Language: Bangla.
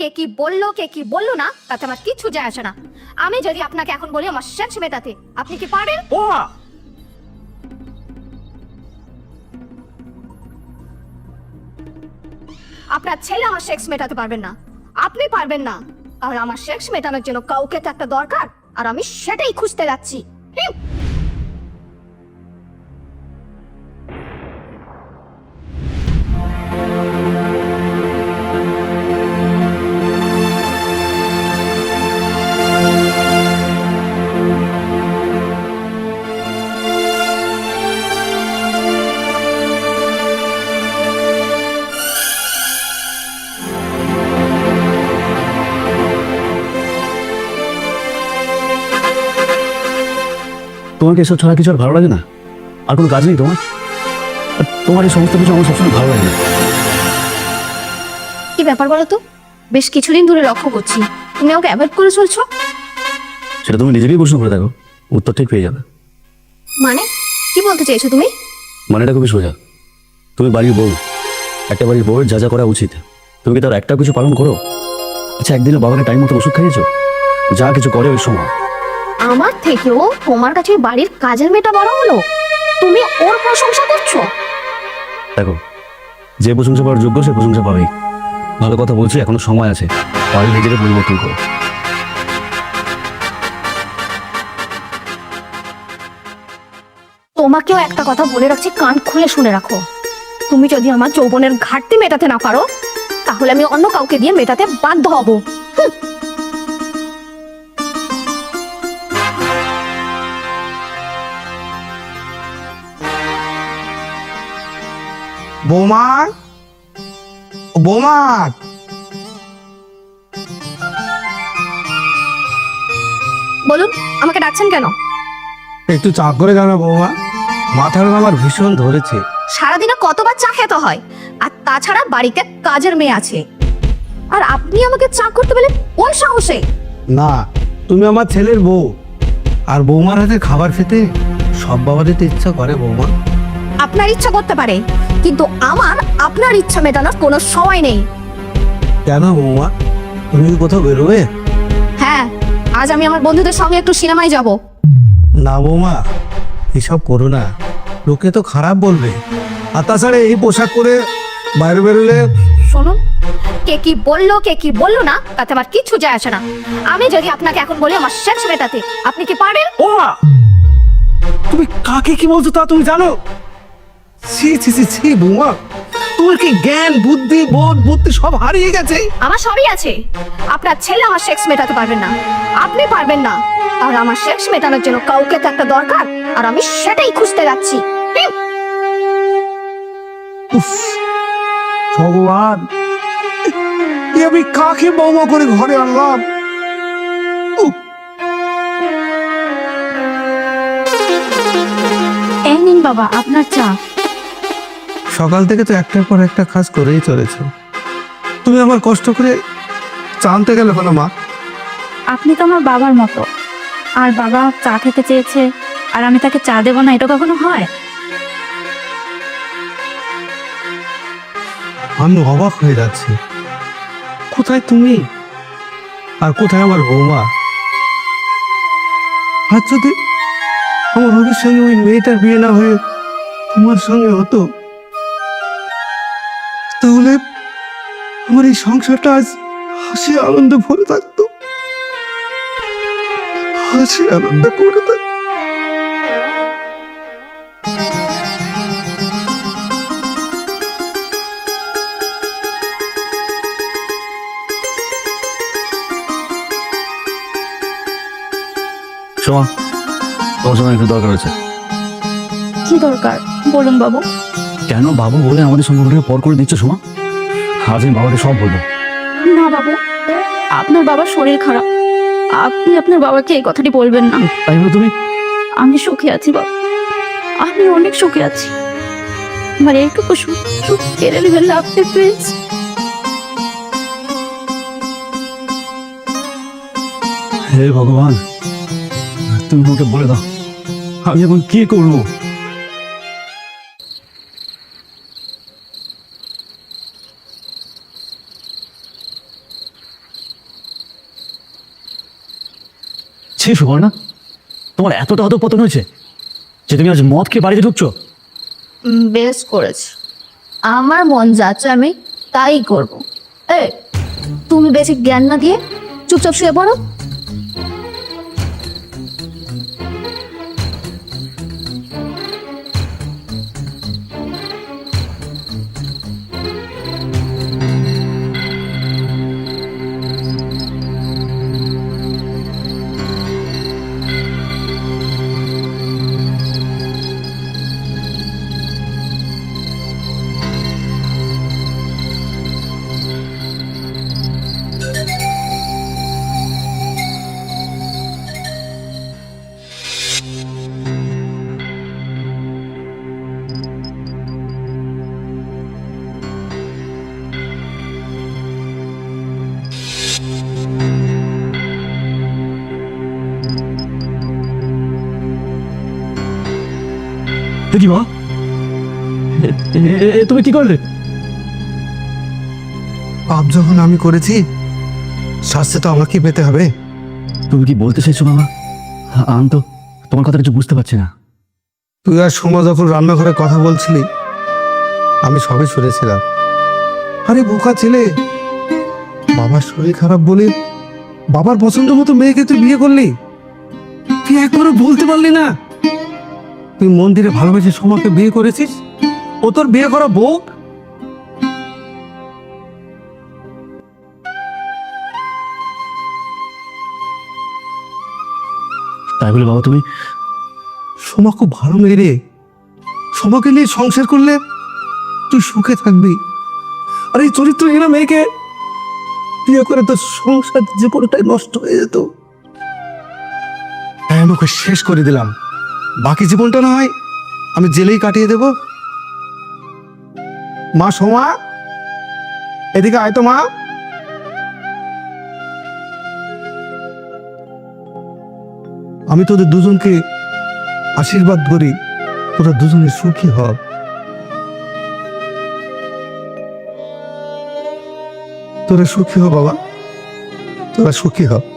কে কি বলল কে কি বলল না তাতে আমার কিচ্ছু যায় আসে না। আমি যদি আপনাকে এখন বলি আমার শেষ মেটাতে আপনি কি পারেন? আপনার ছেলে আমার সেক্স মেটাতে পারবেন না। আপনি পারবেন না। আর আমার সেক্স মেটানোর জন্য কাউকে তো একটা দরকার আর আমি সেটাই খুঁজতে যাচ্ছি। তোমাকে এসব ছাড়া কিছু আর ভালো লাগে না? আর কোনো কাজ নেই তোমার? তোমার এই সমস্ত কিছু আমার সবসময় ভালো লাগে না। কি ব্যাপার বলো তো? বেশ কিছুদিন ধরে লক্ষ্য করছি। তুমি আমাকে অ্যাভয়েড করে চলছো? সেটা তুমি নিজেকেই প্রশ্ন করে দেখো। উত্তর ঠিক পেয়ে যাবে। মানে? কি বলতে চাইছো তুমি? মানেটা খুবই সোজা। তুমি বাড়ির বউ। একটা বাড়ির বউয়ের যা যা করা উচিত। তুমি কি তার একটা কিছু পালন করো? আচ্ছা একদিনে বাবাকে টাইম মতো ওষুধ খাইয়েছো? যা কিছু করে ওই সময়। আমার থেকেও তোমার কাছে বাড়ির কাজের মেয়েটা বড় হলো। তুমি ওর প্রশংসা করছ? দেখো যে প্রশংসা পাওয়ার যোগ্য সে প্রশংসা পাবেই। ভালো কথা বলছি এখনও সময় আছে। পারলে নিজেকে পরিবর্তন করো। তোমাকেও একটা কথা বলে রাখছি কান খুলে শুনে রাখো। তুমি যদি আমার যৌবনের ঘাটতি মেটাতে না পারো তাহলে আমি অন্য কাউকে দিয়ে মেটাতে বাধ্য হব। বৌমা বৌমা বলুন আমাকে ডাকছেন কেন? একটু চা করে যাও না বৌমা। মাথাটা আমার ভীষণ ধরেছে। সারাদিনে কতবার চা খেতে হয়? আর তাছাড়া বাড়িতে কাজের মেয়ে আছে। আর আপনি আমাকে চা করতে বলে কোন সাহসে? না তুমি আমার ছেলের বউ। আর বৌমার হাতে খাবার খেতে সব তো ইচ্ছা করে বৌমা। আপনার ইচ্ছা করতে পারে কিন্তু আমার আপনার ইচ্ছা মেটানোর কোনো সময় নেই। কেন বৌমা তুমি কি কোথাও বেরোবে? হ্যাঁ আজ আমি আমার বন্ধুদের সঙ্গে একটু সিনেমায় যাব। না বৌমা এসব করো না। লোকে তো খারাপ বলবে। আর তাছাড়া এই পোশাক পরে বাইরে বেরোলে শুনুন কে কি বলল কে কি বলল না তাতে আমার কিচ্ছু যায় আসে না। আমি যদি আপনাকে এখন বলি আমার শেষ মেটাতে আপনি কি পারবেন? ও মা তুমি কাকে কি বলছো তা তুমি জানো? ছি ছি ছি ছি বৌমা তোমার কি জ্ঞান বুদ্ধি বোধ বুদ্ধি সব হারিয়ে গেছে? আমার সবই আছে। আপনার ছেলে আমার সেক্স মেটাতে পারবেন না। আপনি পারবেন না। আর আমার সেক্স মেটানোর জন্য কাউকে তো একটা দরকার আর আমি সেটাই খুঁজতে যাচ্ছি। উফ, ভগবান এ আমি কাকে বৌমা করে ঘরে আনলাম? উফ, এই নিন বাবা আপনার চা। সকাল থেকে তো একটার পর একটা কাজ করেই চলেছ। তুমি আমার কষ্ট করে জানতে গেলে কেন মা। আপনি তো আমার বাবার মতো। আর বাবা চা খেতে চেয়েছে আর আমি তাকে চা দেবো না এটা কখনো হয়? আমি অবাক হয়ে যাচ্ছি। কোথায় তুমি? আর কোথায় আমার বৌমা? আর যদি আমার রবির সঙ্গে ওই মেয়েটার বিয়ে না হয়ে তোমার সঙ্গে হতো আমার এই সংসারটা আজ হাসি আনন্দে ভরে থাকতো। হাসি আনন্দে ভরে থাকতো। সোমা তোমার সঙ্গে একটু দরকার আছে কি দরকার? বলুন বাবু। কেন বাবু বলে আমাদের সম্পর্কটা পর করে দিচ্ছ সোমা? আজ আমি বাবাকে সব বলব না বাবু আপনার বাবার শরীর খারাপ। আপনি আপনার বাবাকে এই কথাটি বলবেন না। তাই বলে তুমি। আমি সুখে আছি বাবু। আমি অনেক সুখে আছি। আমার এইটুকু সুখ সুখ কেড়ে নেবেন না আপনি প্লিজ। হে ভগবান তুমি আমাকে বলে দাও আমি এখন কি করব? ছি সুবর্ণা তোমার এতটা পতন হয়েছে যে তুমি আজ মদ খেয়ে বাড়িতে ঢুকছো। বেশ করেছ। আমার মন যাচ্ছে আমি তাই করব। এ তুমি বেশি জ্ঞান না দিয়ে চুপচাপ শুয়ে পড়ো। কি মা? তুমি কি করলে? পাপ যখন আমি করেছি শাস্তি তো আমাকে পেতে হবে। তুমি কি বলতে চাইছো বাবা আমি তো তোমার কথা কিছু বুঝতে পারছি না। তুই আর সোমা যখন রান্নাঘরে কথা বলছিলি আমি সবে শুনেছিলাম। আরে বোকা ছেলে বাবার শরীর খারাপ বলে বাবার পছন্দ মতো মেয়েকে তুই বিয়ে করলি? তুই একবারও বলতে পারলি না। তুই মন্দিরে ভালোবেসে সোমাকে বিয়ে করেছিস? ও তোর বিয়ে করা বউ? তাই বলে বাবা তুমি সোমা খুব ভালো মেয়ে রে। সোমাকে নিয়ে সংসার করলে তুই সুখে থাকবি। আর এই চরিত্রহীনা মেয়েকে বিয়ে করে তোর সংসার জীবনটাই নষ্ট হয়ে যেত। আমি ওকে শেষ করে দিলাম। বাকি জীবনটা না হয় আমি জেলেই কাটিয়ে দেব। মা, সোমা, এদিকে আয় তো মা। আমি তোদের দুজনকে আশীর্বাদ করি, তোরা দুজনে সুখী হ। তোরা সুখী হ, বাবা। তোরা সুখী হ।